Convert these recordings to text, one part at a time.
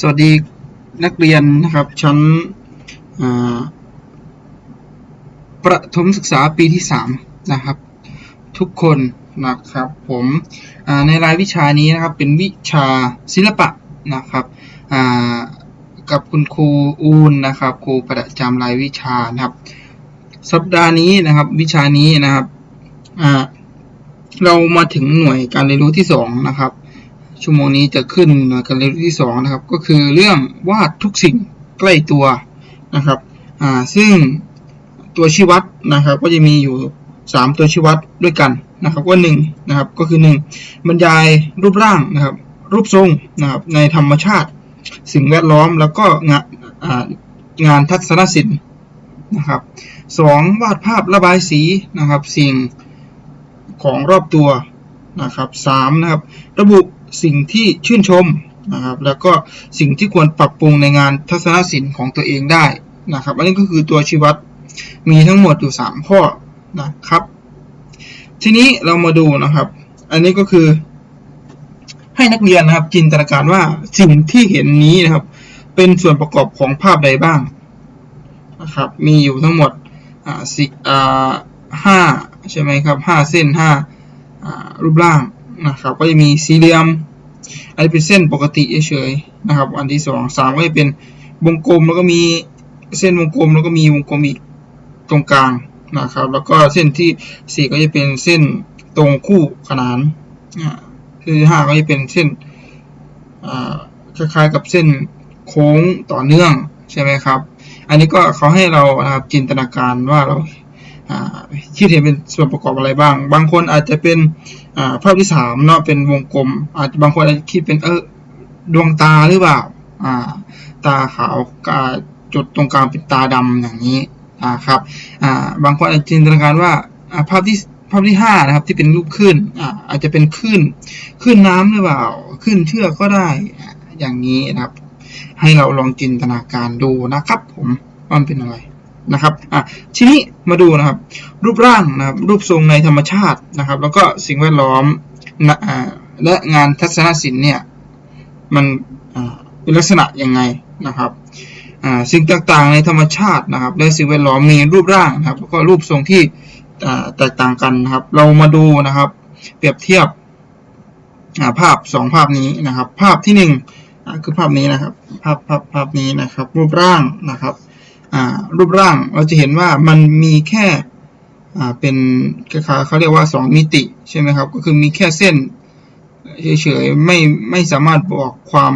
สวัสดีนักเรียนนะครับชั้นประถมศึกษาปีที่ 3 นะครับ ทุกคนนะครับผมในรายวิชานี้นะครับเป็นวิชาศิลปะนะครับกับคุณครูอูนนะครับครูประจำรายวิชานะครับสัปดาห์นี้นะครับวิชานี้นะครับเรามาถึงหน่วยการเรียนรู้ที่2นะครับ ชั่วโมงนี้จะขึ้นน่วยการเรียนที่สองนะครับ ก็คือเรื่องวาดทุกสิ่งใกล้ตัวนะครับอ่าซึ่งตัวชี้วัดนะครับ ก็จะมีอยู่ 3 ตัวชี้วัดด้วยกันนะครับว่าหนึ่งนะครับก็คือ 1 บรรยายรูปร่างนะครับ รูปทรงนะครับในธรรมชาติ สิ่งแวดล้อมแล้วก็งานงานทัศนศิลป์นะครับสองวาดภาพระบายสีนะครับ สิ่งของรอบตัวนะครับสามนะครับ ระบุ สิ่งที่ชื่นชมนะครับ แล้วก็สิ่งที่ควรปรับปรุงในงานทัศนศิลป์ของตัวเองได้นะครับ อันนี้ก็คือตัวชี้วัดมีทั้งหมดอยู่ 3 ข้อนะครับ ทีนี้เรามาดูนะครับ อันนี้ก็คือให้นักเรียนนะครับ จินตนาการว่าสิ่งที่เห็นนี้นะครับ เป็นส่วนประกอบของภาพใดบ้างนะครับ มีอยู่ทั้งหมดอ่าสิอ่าห้าใช่ไหมครับห้าเส้นห้าอ่ารูปร่าง นะครับก็จะมีสี่เหลี่ยมอันนี้เป็นเส้นปกติเฉยๆนะครับ อันที่สองสามก็จะเป็นวงกลมแล้วก็มีเส้นวงกลมแล้วก็มีวงกลมอีกตรงกลางนะครับ แล้วก็เส้นที่สี่ก็จะเป็นเส้นตรงคู่ขนานอ่าที่ห้าก็จะเป็นเส้นคล้ายๆกับเส้นโค้งต่อเนื่องใช่ไหมครับ อันนี้ก็เขาให้เรานะครับจินตนาการว่าเรา คิดเห็นเป็นส่วนประกอบอะไรบ้าง บางคนอาจจะเป็นภาพที่สามเนาะเป็นวงกลม อาจจะบางคนอาจจะคิดเป็นเออดวงตาหรือเปล่าตาขาวจุดตรงกลางเป็นตาดำอย่างนี้ครับบางคนอาจจะจินตนาการว่าภาพที่ภาพที่ห้านะครับที่เป็นรูปขึ้นอ่าอาจจะเป็นขึ้นขึ้นน้ำหรือเปล่าขึ้นเชือกก็ได้อย่างนี้นะครับ ให้เราลองจินตนาการดูนะครับ ผมว่ามันเป็นอะไร นะครับอะทีนี้มาดูนะครับ รูปร่างนะครับรูปทรงในธรรมชาตินะครับ แล้วก็สิ่งแวดล้อมนะอ่าและงานทัศนศิลป์เนี่ยมันอ่าเป็นลักษณะยังไงนะครับอ่าสิ่งต่างๆในธรรมชาตินะครับ และสิ่งแวดล้อมมีรูปร่างนะครับแล้วก็รูปทรงที่แตกต่างกันนะครับ เรามาดูนะครับ เปรียบเทียบภาพสองภาพนี้นะครับ ภาพที่หนึ่งคือภาพนี้นะครับ ภาพภาพภาพนี้นะครับ รูปร่างนะครับ รูปร่างเราจะเห็นว่ามันมีแค่เป็นเขาเรียกว่า 2 มิติใช่ไหมครับ ก็คือมีแค่เส้นเฉยๆไม่ไม่สามารถบอกความ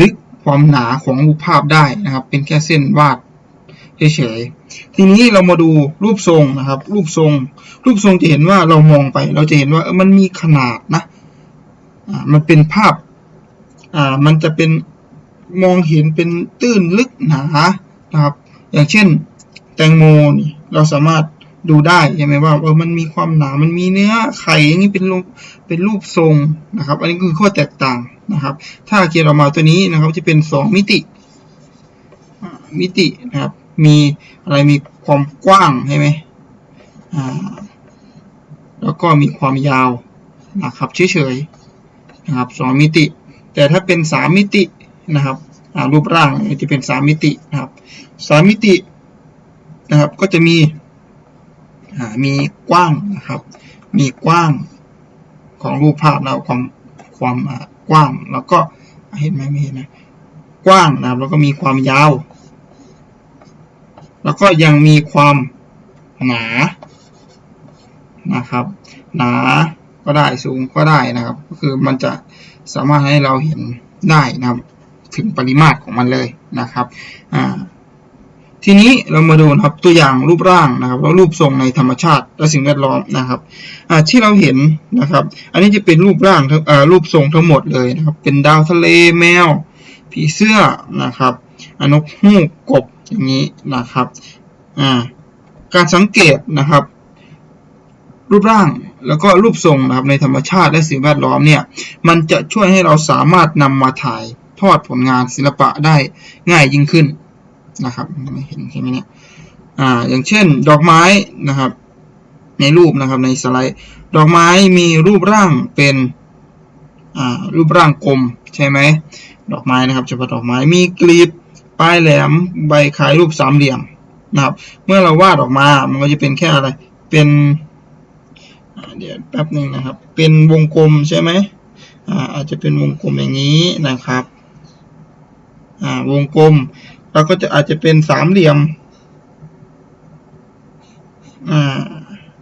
ลึกความหนาของรูปภาพได้นะครับ เป็นแค่เส้นวาดเฉยๆทีนี้เรามาดูรูปทรงนะครับ รูปทรง รูปทรงจะเห็นว่าเรามองไป เราจะเห็นว่ามันมีขนาดนะมันเป็นภาพมันจะเป็นมองเห็นเป็นตื้นลึกหนานะครับ อย่างเช่น แตงโมนี่เราสามารถดูได้ใช่ไหมว่าเออมันมีความหนา มันมีเนื้อไข่อย่างนี้เป็นรูปเป็นรูปทรงนะครับ อันนี้คือข้อแตกต่างนะครับ ถ้าเกียร์ออกมาตัวนี้นะครับจะเป็นสองมิติ มิตินะครับ มีอะไรมีความกว้างใช่ไหมอ่าแล้วก็มีความยาวนะครับเฉยๆนะครับสองมิติ แต่ถ้าเป็นสามมิตินะครับ รูปร่างจะเป็นสามมิตินะครับสามมิตินะครับก็จะมีมีกว้างนะครับ มีกว้างของรูปภาพเราความความกว้างแล้วก็เห็นไหมไม่เห็นนะกว้างนะครับแล้วก็มีความยาว แล้วก็ยังมีความหนานะครับ หนาก็ได้สูงก็ได้นะครับ ก็คือมันจะสามารถให้เราเห็นได้นะครับ ถึงปริมาตรของมันเลยนะครับทีนี้เรามาดูนะครับตัวอย่างรูปร่างนะครับแล้วรูปทรงในธรรมชาติและสิ่งแวดล้อมนะครับที่เราเห็นนะครับ อันนี้จะเป็นรูปร่างรูปทรงทั้งหมดเลยนะครับ เป็นดาวทะเลแมว ผีเสื้อนะครับนกฮูกกบอย่างนี้นะครับการสังเกตนะครับ รูปร่างแล้วก็รูปทรงนะครับในธรรมชาติและสิ่งแวดล้อมเนี่ยมันจะช่วยให้เราสามารถนำมาถ่าย ทอดผลงานศิลปะได้ง่ายยิ่งขึ้นนะครับเห็นใช่ไหมเนี่ยอ่าอย่างเช่น ดอกไม้นะครับ ในรูปนะครับในสไลด์ ดอกไม้มีรูปร่างเป็นอ่ารูปร่างกลมใช่ไหมดอกไม้นะครับเฉพาะดอกไม้มีกลีบปลายแหลมใบคล้ายรูปสามเหลี่ยมนะครับ เมื่อเราวาดออกมามันก็จะเป็นแค่อะไรเป็นเดี๋ยวแป๊บหนึ่งนะครับ เป็นวงกลมใช่ไหมอ่าอาจจะเป็นวงกลมอย่างนี้นะครับ วงกลม เราก็จะอาจจะเป็นสามเหลี่ยม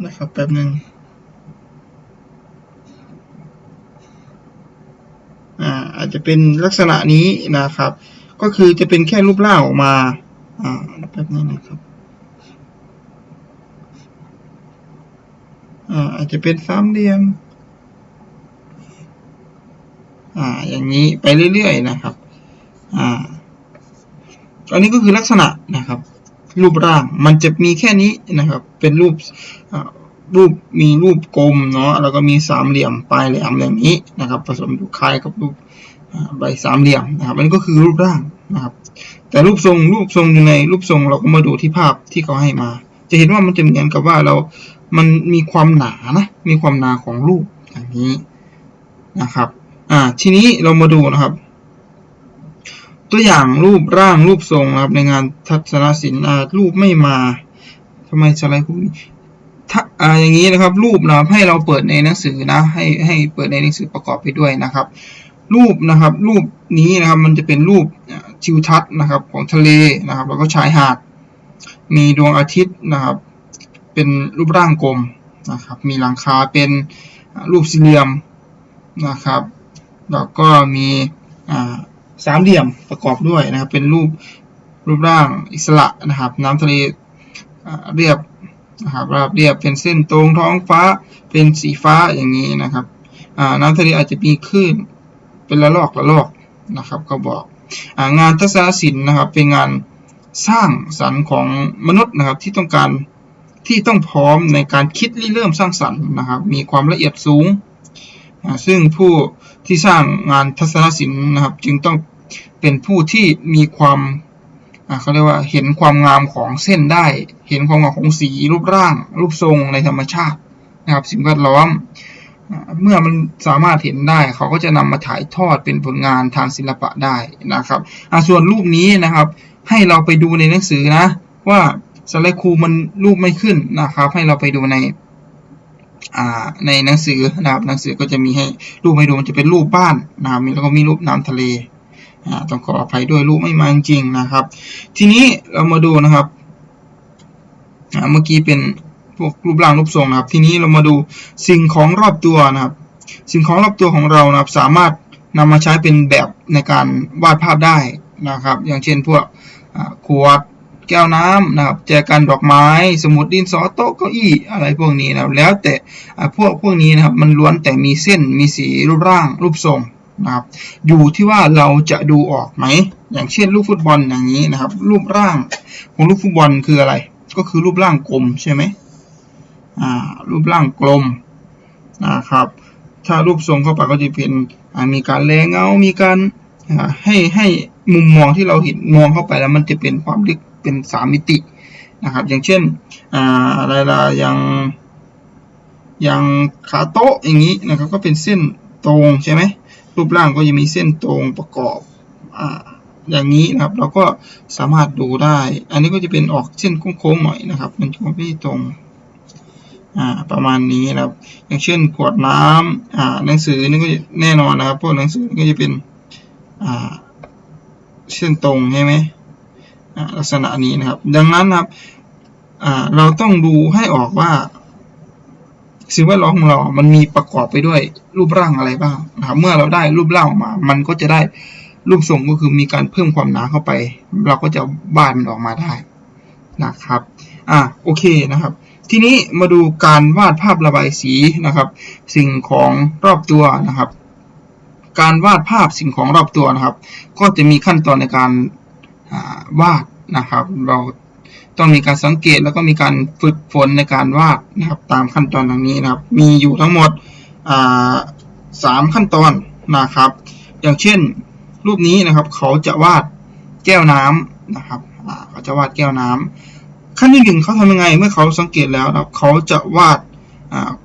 นะครับแป๊บหนึ่งอาอาจจะเป็นลักษณะนี้นะครับ ก็คือจะเป็นแค่รูปร่างออกมาอ่าแป๊บนึงนะครับอ่าอาจจะเป็นสามเหลี่ยมอ่าอย่างนี้ไปเรื่อยๆนะครับ อ่าอันนี้ก็คือลักษณะนะครับ รูปร่างมันจะมีแค่นี้นะครับ เป็นรูปรูปมีรูปกลมเนาะแล้วก็มีสามเหลี่ยมปลายแหลมอย่างนี้นะครับ ผสมอยู่คล้ายกับรูปใบสามเหลี่ยมนะครับอันนี้ก็คือรูปร่างนะครับ แต่รูปทรงรูปทรงอยู่ในรูปทรงเราก็มาดูที่ภาพที่เขาให้มา จะเห็นว่ามันจะเหมือนกับว่าเรา มันมีความหนานะมีความหนาของรูปอย่างนี้นะครับ อ่าทีนี้เรามาดูนะครับ ตัวอย่างรูปร่างรูปทรงนะครับ ในงานทัศนศิลป์รูปไม่มาทำไมสไลด์พวกนี้ถ้าอ่าอย่างนี้นะครับ รูปนะครับให้เราเปิดในหนังสือนะให้ให้เปิดในหนังสือประกอบไปด้วยนะครับ รูปนะครับ รูปนี้นะครับมันจะเป็นรูปทิวทัศน์นะครับของทะเลนะครับ แล้วก็ชายหาด มีดวงอาทิตย์นะครับ เป็นรูปร่างกลมนะครับ มีหลังคาเป็นรูปสี่เหลี่ยมนะครับ แล้วก็มีอ่า สามเหลี่ยมประกอบด้วยนะครับ เป็นรูปรูปร่างอิสระนะครับ น้ำทะเลเรียบนะครับราบเรียบเป็นเส้นตรงท้องฟ้าเป็นสีฟ้าอย่างนี้นะครับน้ำทะเลอาจจะมีคลื่นเป็นละลอกละลอกนะครับเขาบอกอางานทัศนศิลป์นะครับเป็นงานสร้างสรรค์ของมนุษย์นะครับที่ต้องการที่ต้องพร้อมในการคิดริเริ่มสร้างสรรค์นะครับ มีความละเอียดสูง ซึ่งผู้ที่สร้างงานทัศนศิลป์นะครับ จึงต้อง เป็นผู้ที่มีความเขาเรียกว่าเห็นความงามของเส้นได้ เห็นความงามของสีรูปร่าง รูปทรงในธรรมชาตินะครับ สิ่งแวดล้อม เมื่อมันสามารถเห็นได้ เขาก็จะนำมาถ่ายทอดเป็นผลงานทางศิลปะได้นะครับส่วนรูปนี้นะครับ ให้เราไปดูในหนังสือนะ ว่าสไลด์ครูมันรูปไม่ขึ้นนะครับ ให้เราไปดูในในหนังสือนะครับหนังสือก็จะมีให้รูปให้ดูมันจะเป็นรูปบ้านนะครับแล้วก็มีรูปน้ำทะเล ต้องขออภัยด้วยรูปไม่มาจริงนะครับ ทีนี้เรามาดูนะครับเมื่อกี้เป็นพวกรูปร่างรูปทรงนะครับ ทีนี้เรามาดูสิ่งของรอบตัวนะครับ สิ่งของรอบตัวของเรานะครับสามารถนำมาใช้เป็นแบบในการวาดภาพได้นะครับ อย่างเช่นพวกขวดแก้วน้ำนะครับแจกันดอกไม้ สมุดดินสอโต๊ะเก้าอี้อะไรพวกนี้นะครับแล้วแต่พวกพวกนี้นะครับมันล้วนแต่มีเส้นมีสีรูปร่างรูปทรง นะครับ อยู่ที่ว่าเราจะดูออกไหม อย่างเช่นลูกฟุตบอลอย่างนี้นะครับ รูปร่างของลูกฟุตบอลคืออะไร ก็คือรูปร่างกลมใช่ไหมอ่า รูปร่างกลมนะครับ ถ้ารูปทรงเข้าไปก็จะเป็นมีการแรงเงา มีการให้ให้มุมมองที่เราเห็นมองเข้าไปแล้วมันจะเป็นความลึกเป็นสามมิตินะครับ อย่างเช่นอ่าอะไรล่ะอย่างอย่างขาโต๊ะอย่างนี้นะครับ ก็เป็นเส้นตรงใช่ไหม รูปร่างก็จะมีเส้นตรงประกอบออย่างนี้นะครับ เราก็สามารถดูได้ อันนี้ก็จะเป็นออกเส้นโค้งๆหน่อยนะครับ มันจะไม่ตรงประมาณนี้นะครับ อย่างเช่นขวดน้ำอ่าหนังสือนี่ก็แน่นอนนะครับ พวกหนังสือก็จะเป็นอ่าเส้นตรงใช่ไหมลักษณะนี้นะครับ ดังนั้นนะครับเราต้องดูให้ออกว่า สิ่งแวดล้อมของเรา มันมีประกอบไปด้วยรูปร่างอะไรบ้างนะครับ เมื่อเราได้รูปร่างออกมา มันก็จะได้รูปทรงก็คือมีการเพิ่มความหนาเข้าไป เราก็จะวาดมันออกมาได้นะครับ อ่าโอเคนะครับ ทีนี้มาดูการวาดภาพระบายสีนะครับ สิ่งของรอบตัวนะครับ การวาดภาพสิ่งของรอบตัวนะครับ ก็จะมีขั้นตอนในการวาดนะครับ เรา ต้องมีการสังเกตแล้วก็มีการฝึกฝนในการวาดนะครับตามขั้นตอนดังนี้นะครับ มีอยู่ทั้งหมดสามขั้นตอนนะครับ อย่างเช่นรูปนี้นะครับ เขาจะวาดแก้วน้ำนะครับเขาจะวาดแก้วน้ำขั้นที่หนึ่งเขาทำยังไงเมื่อเขาสังเกตแล้วนะครับเขาจะวาด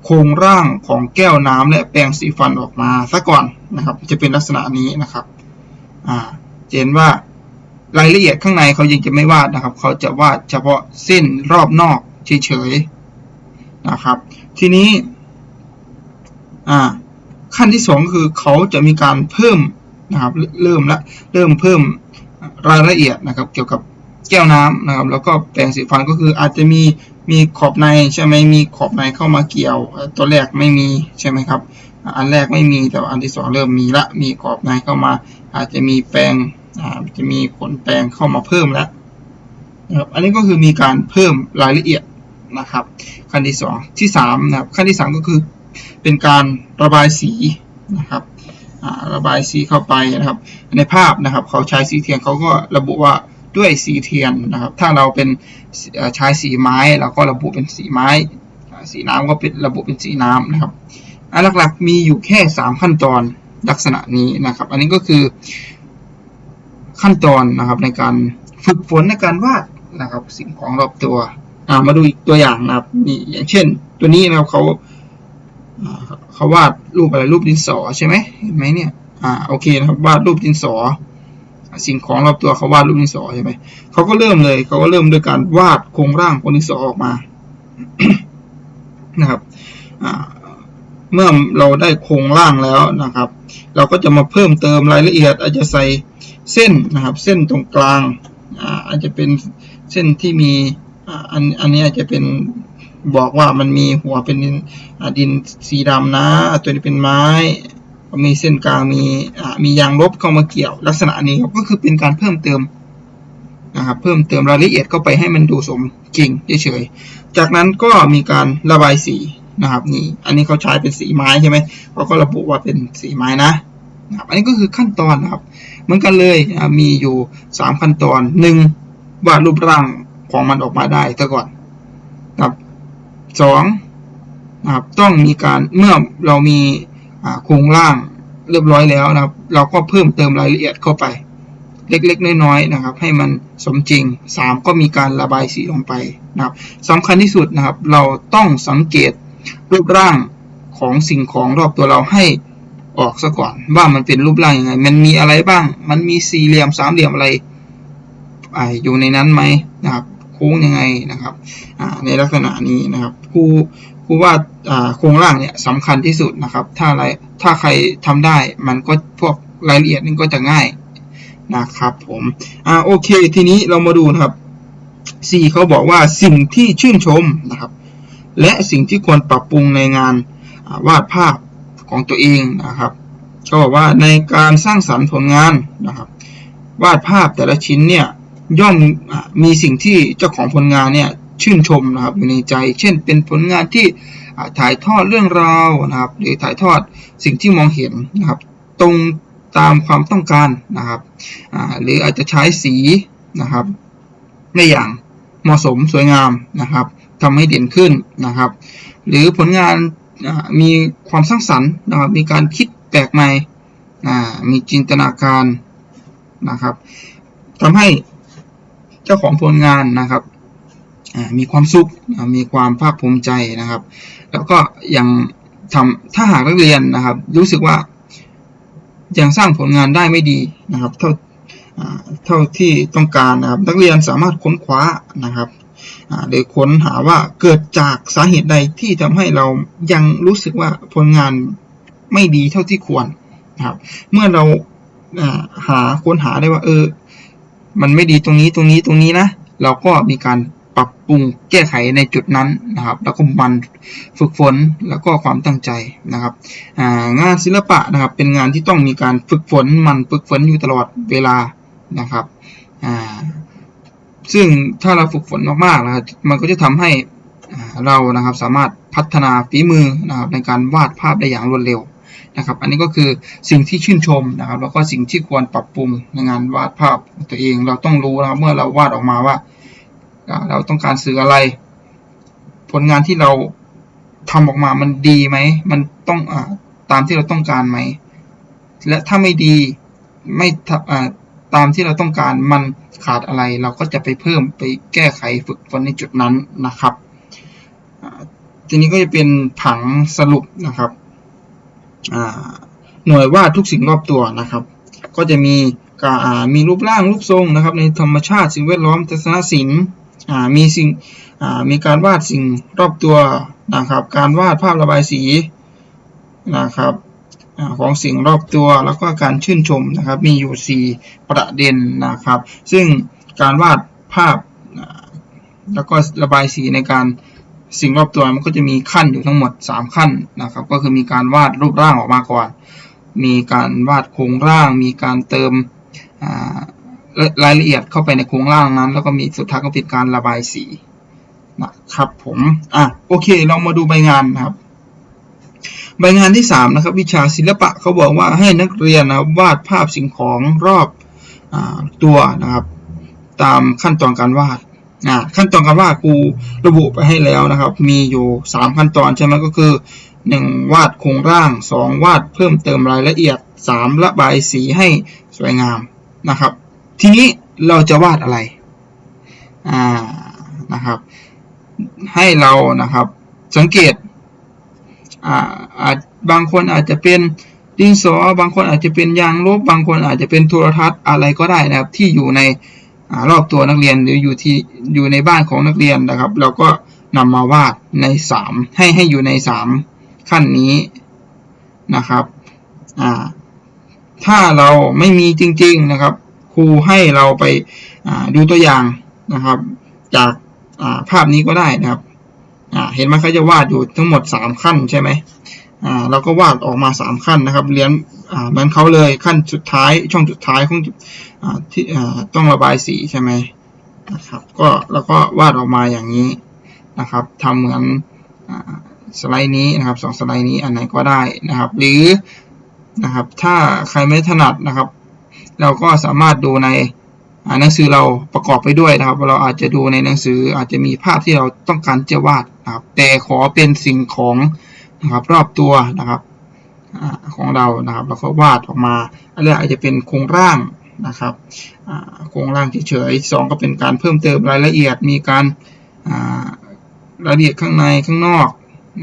โครงร่างของแก้วน้ำและแปรงสีฟันออกมาซะก่อนนะครับ จะเป็นลักษณะนี้นะครับอ่าจะเห็นว่า รายละเอียดข้างในเขายังจะไม่วาดนะครับ เขาจะวาดเฉพาะเส้นรอบนอกเฉยๆนะครับ ทีนี้ขั้นที่สองคือเขาจะมีการเพิ่มนะครับ เริ่มละเริ่มเพิ่มรายละเอียดนะครับ เกี่ยวกับแก้วน้ำนะครับ แล้วก็แปรงสีฟันก็คืออาจจะมีมีขอบในใช่ไหมมีขอบในเข้ามาเกี่ยว ตัวแรกไม่มีใช่ไหมครับ อันแรกไม่มีแต่อันที่สองเริ่มมีละมีขอบในเข้ามา อาจจะมีแปรง จะมีขนแปรงเข้ามาเพิ่มแล้วนะครับอันนี้ก็คือมีการเพิ่มรายละเอียดนะครับ ขั้นที่สองที่สามนะครับขั้นที่สามก็คือเป็นการระบายสีนะครับระบายสีเข้าไปนะครับ ในภาพนะครับ เขาใช้สีเทียนเขาก็ระบุว่าด้วยสีเทียนนะครับ ถ้าเราเป็นใช้สีไม้เราก็ระบุเป็นสีไม้ สีน้ำก็เป็นระบุเป็นสีน้ำนะครับอันหลักๆมีอยู่แค่ 3 ขั้นตอนลักษณะนี้นะครับ อันนี้ก็คือ ขั้นตอนนะครับ ในการฝึกฝนในการวาดนะครับ สิ่งของรอบตัวมาดูอีกตัวอย่างนะครับนี่อย่างเช่น ตัวนี้นะครับเขาเขาวาดรูปอะไรรูปดินสอใช่ไหมเห็นไหมเนี่ยอ่าโอเคนะครับวาดรูปดินสอ สิ่งของรอบตัวเขาวาดรูปดินสอใช่ไหมเขาก็เริ่มเลยเขาก็เริ่มด้วยการวาดโครงร่างของดินสอออกมานะครับเมื่อเราได้โครงร่างแล้วนะครับ เราก็จะมาเพิ่มเติมรายละเอียดอาจจะใส่ เส้นนะครับ เส้นตรงกลางอาจจะเป็นเส้นที่มีอันอันนี้อาจจะเป็นบอกว่ามันมีหัวเป็นดินสีดำนะ ตัวนี้เป็นไม้ มีเส้นกลางมีมียางลบเข้ามาเกี่ยว ลักษณะนี้ก็คือเป็นการเพิ่มเติมนะครับเพิ่มเติมรายละเอียดเข้าไปให้มันดูสมจริงเฉยๆจากนั้นก็มีการระบายสีนะครับนี่อันนี้เขาใช้เป็นสีไม้ใช่ไหมเขาก็ระบุว่าเป็นสีไม้นะ นะครับอันนี้ก็คือขั้นตอนนะครับ เหมือนกันเลยมีอยู่สามขั้นตอนหนึ่งวาดรูปร่างของมันออกมาได้ซะก่อนนะครับสองนะครับต้องมีการเมื่อเรามีโครงร่างเรียบร้อยแล้วนะครับ เราก็เพิ่มเติมรายละเอียดเข้าไป เล็กๆ น้อยๆนะครับ ให้มันสมจริงสามก็มีการระบายสีลงไปนะครับสำคัญที่สุดนะครับ เราต้องสังเกตรูปร่างของสิ่งของรอบตัวเราให้ ออกซะก่อนว่ามันเป็นรูปร่างยังไง มันมีอะไรบ้าง มันมีสี่เหลี่ยมสามเหลี่ยมอะไรออยู่ในนั้นไหมนะครับ โค้งยังไงนะครับอ่าในลักษณะนี้นะครับครูครูว่าอ่าโครงร่างเนี่ยสำคัญที่สุดนะครับ ถ้าอะไรถ้าใครทำได้มันก็พวกรายละเอียดนี่ก็จะง่ายนะครับผมอ่าโอเค ทีนี้เรามาดูนะครับสี่เขาบอกว่าสิ่งที่ชื่นชมนะครับ และสิ่งที่ควรปรับปรุงในงานวาดภาพ ของตัวเองนะครับ ก็บอกว่าในการสร้างสรรค์ผลงานนะครับ วาดภาพแต่ละชิ้นเนี่ยย่อมมีสิ่งที่เจ้าของผลงานเนี่ยชื่นชมนะครับอยู่ในใจ เช่น เป็นผลงานที่ถ่ายทอดเรื่องราวนะครับ หรือถ่ายทอดสิ่งที่มองเห็นนะครับ ตรงตามความต้องการนะครับหรืออาจจะใช้สีนะครับได้อย่างเหมาะสมสวยงามนะครับทำให้เด่นขึ้นนะครับ หรือผลงาน มีความสร้างสรรค์นะครับ มีการคิดแปลกใหม่มีจินตนาการนะครับทำให้เจ้าของผลงานนะครับมีความสุขมีความภาคภูมิใจนะครับ แล้วก็ยังทำถ้าหากนักเรียนนะครับ รู้สึกว่ายังสร้างผลงานได้ไม่ดีนะครับ เท่าเท่าที่ต้องการนะครับ นักเรียนสามารถค้นคว้านะครับ โดยค้นหาว่าเกิดจากสาเหตุใดที่ทำให้เรายังรู้สึกว่าผลงานไม่ดีเท่าที่ควรนะครับ เมื่อเราหาค้นหาได้ว่า เออ มันไม่ดีตรงนี้ตรงนี้ตรงนี้นะ เราก็มีการปรับปรุงแก้ไขในจุดนั้นนะครับ แล้วก็มันฝึกฝนแล้วก็ความตั้งใจนะครับางานศิลปะนะครับ เป็นงานที่ต้องมีการฝึกฝนมันฝึกฝนอยู่ตลอดเวลานะครับอ่า ซึ่งถ้าเราฝึกฝนมากๆนะครับมันก็จะทำให้เรานะครับสามารถพัฒนาฝีมือนะครับในการวาดภาพได้อย่างรวดเร็วนะครับ อันนี้ก็คือสิ่งที่ชื่นชมนะครับ แล้วก็สิ่งที่ควรปรับปรุงในงานวาดภาพตัวเอง เราต้องรู้นะครับเมื่อเราวาดออกมาว่า เราต้องการสื่ออะไร ผลงานที่เราทำออกมามันดีไหม มันต้องอตามที่เราต้องการไหม และถ้าไม่ดีไม่ ตามที่เราต้องการมันขาดอะไรเราก็จะไปเพิ่มไปแก้ไขฝึกฝนในจุดนั้นนะครับ ทีนี้ก็จะเป็นผังสรุปนะครับ หน่วยวาดทุกสิ่งรอบตัวนะครับ ก็จะมีมีรูปร่างรูปทรงนะครับ ในธรรมชาติสิ่งแวดล้อมทัศนศิลป์มีสิ่งมีการวาดสิ่งรอบตัวนะครับ การวาดภาพระบายสีนะครับ ของสิ่งรอบตัวแล้วก็การชื่นชมนะครับมีอยู่ 4 ประเด็นนะครับ ซึ่งการวาดภาพแล้วก็ระบายสีในการสิ่งรอบตัวมันก็จะมีขั้นอยู่ทั้งหมด 3 ขั้นนะครับ ก็คือมีการวาดรูปร่างออกมาก่อน มีการวาดโครงร่าง มีการเติมรายละเอียดเข้าไปในโครงร่างนั้น แล้วก็มีสุดท้ายก็เป็นการระบายสีนะครับผมอะโอเคเรามาดูใบงานนะครับ ใบงานที่ 3 นะครับ วิชาศิลปะเขาบอกว่าให้นักเรียนนะวาดภาพสิ่งของรอบอตัวนะครับ ตามขั้นตอนการวาดขั้นตอนการวาดครูระบุไปให้แล้วนะครับ มีอยู่ 3 ขั้นตอนใช่ไหมก็คือ 1 วาดโครงร่าง 2 วาดเพิ่มเติมรายละเอียด 3 ระบายสีให้สวยงามนะครับ ทีนี้เราจะวาดอะไรนะครับ ให้เรานะครับสังเกต อาอาจบางคนอาจจะเป็นดินสอบางคนอาจจะเป็นยางลบบางคนอาจจะเป็นโทรทัศน์อะไรก็ได้นะครับ ที่อยู่ในอรอบตัวนักเรียนหรืออยู่ที่อยู่ในบ้านของนักเรียนนะครับ เราก็นำมาวาดในสามให้ให้อยู่ในสามขั้นนี้นะครับอ่าถ้าเราไม่มีจริง ๆนะครับ ครูให้เราไปดูตัวอย่างนะครับ จากภาพนี้ก็ได้นะครับ อ่าเห็นไหมเขาจะวาดอยู่ทั้งหมด 3 ขั้นใช่ไหมอ่าเราก็วาดออกมา 3 ขั้นนะครับเรียนอ่าเหมือนเขาเลยขั้นสุดท้ายช่องสุดท้ายของอ่าที่อ่าต้องระบายสีใช่ไหมนะครับก็แล้วก็วาดออกมาอย่างนี้นะครับทำเหมือนอ่าสไลด์นี้นะครับสองสไลด์นี้อันไหนก็ได้นะครับ หรือนะครับถ้าใครไม่ถนัดนะครับ เราก็สามารถดูใน หนังสือเราประกอบไปด้วยนะครับ เราอาจจะดูในหนังสืออาจจะมีภาพที่เราต้องการจะวาดนะครับ แต่ขอเป็นสิ่งของนะครับรอบตัวนะครับของเรานะครับแล้วก็วาดออกมาอันแรกอาจจะเป็นโครงร่างนะครับโครงร่างเฉยๆสองก็เป็นการเพิ่มเติมรายละเอียดมีการรายละเอียดข้างในข้างนอก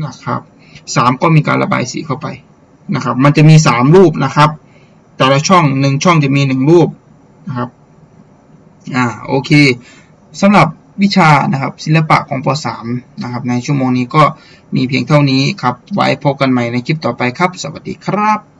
นะครับสามก็มีการระบายสีเข้าไปนะครับ มันจะมีสามรูปนะครับ แต่ละช่องหนึ่งช่องจะมีหนึ่งรูปนะครับ อ่าโอเคสำหรับวิชานะครับศิลปะของป .3 นะครับในชั่วโมงนี้ก็มีเพียงเท่านี้ครับ ไว้พบกันใหม่ในคลิปต่อไปครับ สวัสดีครับ